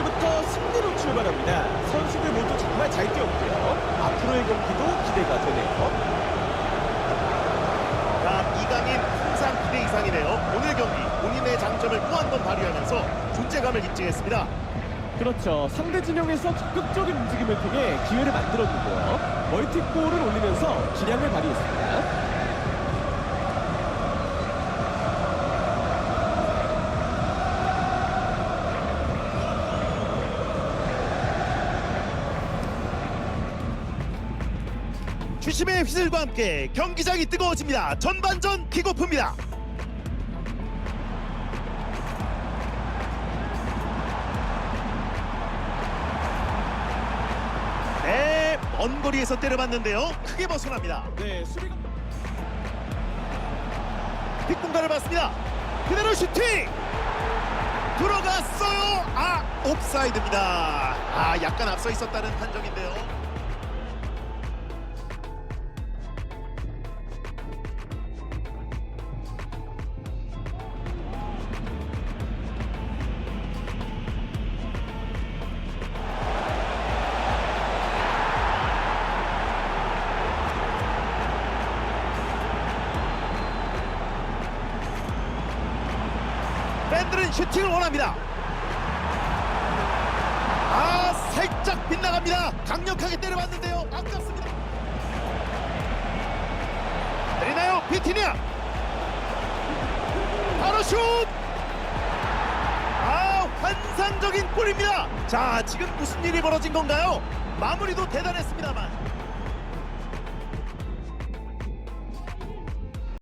경기부터 승리로 출발합니다. 선수들 모두 정말 잘 뛰었고요. 앞으로의 경기도 기대가 되네요. 자, 이강인 항상 기대 이상이네요. 오늘 경기 본인의 장점을 또 한 번 발휘하면서 존재감을 입증했습니다. 그렇죠. 상대 진영에서 적극적인 움직임을 통해 기회를 만들었는데요. 멀티골을 올리면서 기량을 발휘했습니다. 주심의 휘슬과 함께 경기장이 뜨거워집니다. 전반전 킥오프입니다. 네, 먼 거리에서 때려봤는데요. 크게 벗어납니다. 네, 수비가 뒷공간을 봤습니다. 그대로 슈팅! 들어갔어요. 아, 옵사이드입니다. 아, 약간 앞서 있었다는 판정인데요. 팬들은 슈팅을 원합니다. 아 살짝 빗나갑니다. 강력하게 때려봤는데요. 아깝습니다. 때리나요? 비티니아. 바로 슛. 아 환상적인 골입니다. 자 지금 무슨 일이 벌어진 건가요? 마무리도 대단했습니다만